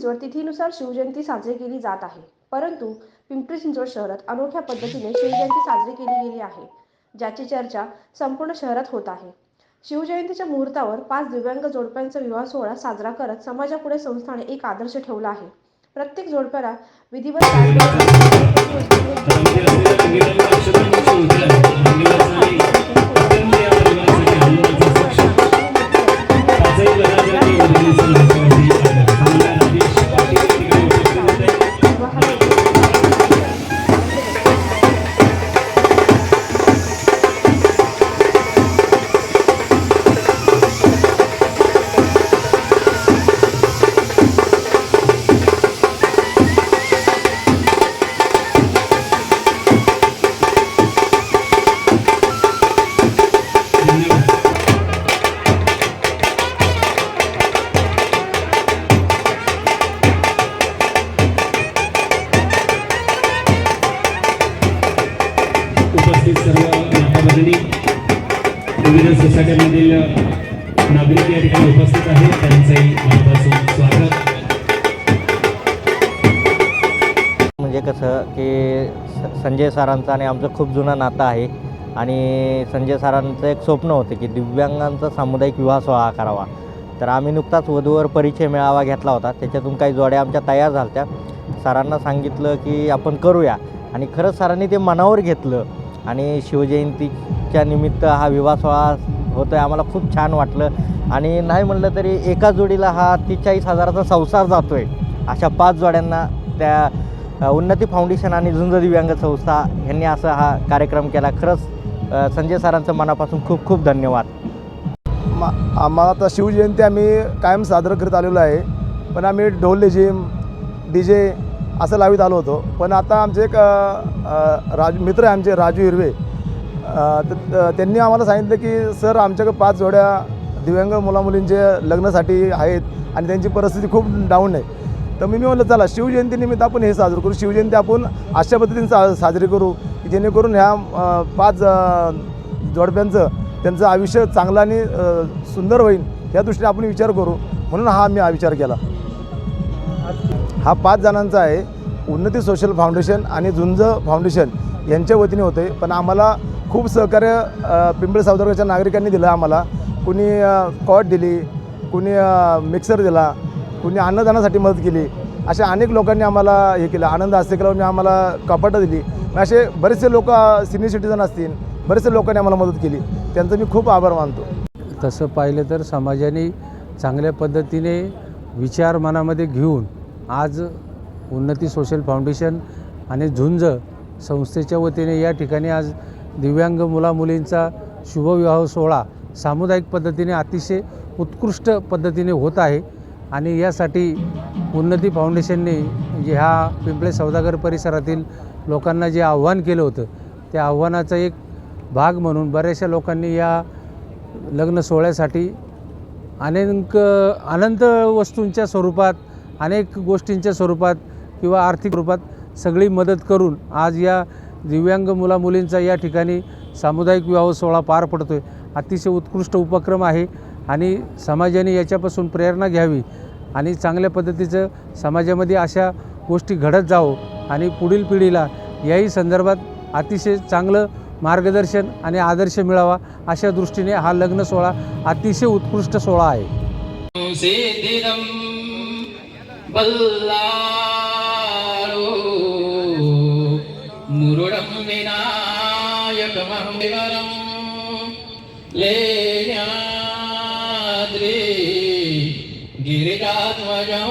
चिंचवड तिथीनुसार शिवजयंती साजरी केली जात आहे. परंतु पिंपरी चिंचवड शहरात अनोख्या पद्धतीने शिवजयंती साजरी केली गेली आहे ज्याची चर्चा संपूर्ण शहरात होत आहे. शिवजयंतीच्या मुहूर्तावर पाच दिव्यांग जोडप्यांचा विवाह सोहळा साजरा करत समाजापुढे संस्थाने एक आदर्श ठेवला आहे. प्रत्येक जोडप्याला विधिवत उपस्थित सर्व माताभगिनी विविध सोसायट्यांमधील नागरिक या ठिकाणी उपस्थित आहेत. त्यांचंही मनापासून स्वागत. म्हणजे कसं की स- संजय सरांचं आणि आमचं खूप जुनं नातं आहे. आणि संजय सरांचं एक स्वप्न होतं की दिव्यांगांचा सामुदायिक विवाह सोहळा करावा. तर आम्ही नुकताच वधूवर परिचय मेळावा घेतला होता. त्याच्यातून काही जोड्या आमच्या तयार झाल्या सरांना सांगितलं की आपण करूया. आणि खरंच सरांनी ते मनावर घेतलं. आणि शिवजयंतीच्या निमित्त हा विवाह सोहळा होतो आहे आम्हाला खूप छान वाटलं. आणि नाही म्हणलं तरी एका जोडीला हा तीचाळीस हजाराचा संसार जातो आहे अशा पाच जोड्यांना त्या उन्नती फाउंडेशन आणि झुंज दिव्यांग संस्था यांनी असा हा कार्यक्रम केला. खरंच संजय सरांचं मनापासून खूप खूप धन्यवाद. मा आम्हाला आता शिवजयंती आम्ही कायम साजरं करत आलेलो आहे. पण आम्ही ढोल जिम डी जे असं लावित आलो होतो. पण आता आमचे एक राज मित्र आहे आमचे राजू हिरवे. त्यांनी आम्हाला सांगितलं की सर आमच्याकडे पाच जोड्या दिव्यांग मुलामुलींचे लग्नासाठी आहेत आणि त्यांची परिस्थिती खूप डाऊन आहे. तर मी मी म्हणलं चला शिवजयंतीनिमित्त आपण हे साजरं करू. शिवजयंती आपण अशा पद्धतीने सा साजरी करू की जेणेकरून ह्या पाच जोडप्यांचं त्यांचं आयुष्य चांगलं आणि सुंदर होईल. या दृष्टीने आपण विचार करू. म्हणून हा मी हा विचार केला. हा पाच जणांचा आहे. उन्नती सोशल फाउंडेशन आणि झुंज फाउंडेशन यांच्या वतीने होते. पण आम्हाला खूप सहकार्य अ, पिंपळे नागरिकांनी दिलं आम्हाला. कुणी कॉट दिली कुणी मिक्सर दिला कुणी अन्नदानासाठी मदत केली. अशा अनेक लोकांनी आम्हाला हे केलं. आनंद हस्ते आम्हाला कपाटं दिली. असे बरेचसे लोक सिनियर सिटीजन असतील बरेचसे लोकांनी आम्हाला मदत केली. त्यांचं मी खूप आभार मानतो. तसं पाहिलं तर समाजाने चांगल्या पद्धतीने विचार मनामध्ये घेऊन आज उन्नती सोशल फाउंडेशन आणि झुंज संस्थेच्या वतीने या ठिकाणी आज दिव्यांग मुलामुलींचा शुभविवाह सोहळा सामुदायिक पद्धतीने अतिशय उत्कृष्ट पद्धतीने होत आहे. आणि यासाठी उन्नती फाउंडेशनने जे ह्या पिंपळे सौदागर परिसरातील लोकांना जे आव्हान केलं होतं त्या आव्हानाचा एक भाग म्हणून बऱ्याचशा लोकांनी या लग्न सोहळ्यासाठी अनेक अनंत वस्तूंच्या स्वरूपात अनेक गोष्टींच्या स्वरूपात किंवा आर्थिक रूपात सगळी मदत करून आज या दिव्यांग मुलामुलींचा या ठिकाणी सामुदायिक विवाह सोहळा पार पडतो आहे अतिशय उत्कृष्ट उपक्रम आहे आणि समाजाने याच्यापासून प्रेरणा घ्यावी आणि चांगल्या पद्धतीचं समाजामध्ये अशा गोष्टी घडत जावं आणि पुढील पिढीला याही संदर्भात अतिशय चांगलं मार्गदर्शन आणि आदर्श मिळावा अशा दृष्टीने हा लग्न सोहळा अतिशय उत्कृष्ट सोहळा आहे. വല്ലാരോ മുരുടം വിനായകമം വിവരം ലേയാദ്രി ഗിരിരാത്മജോ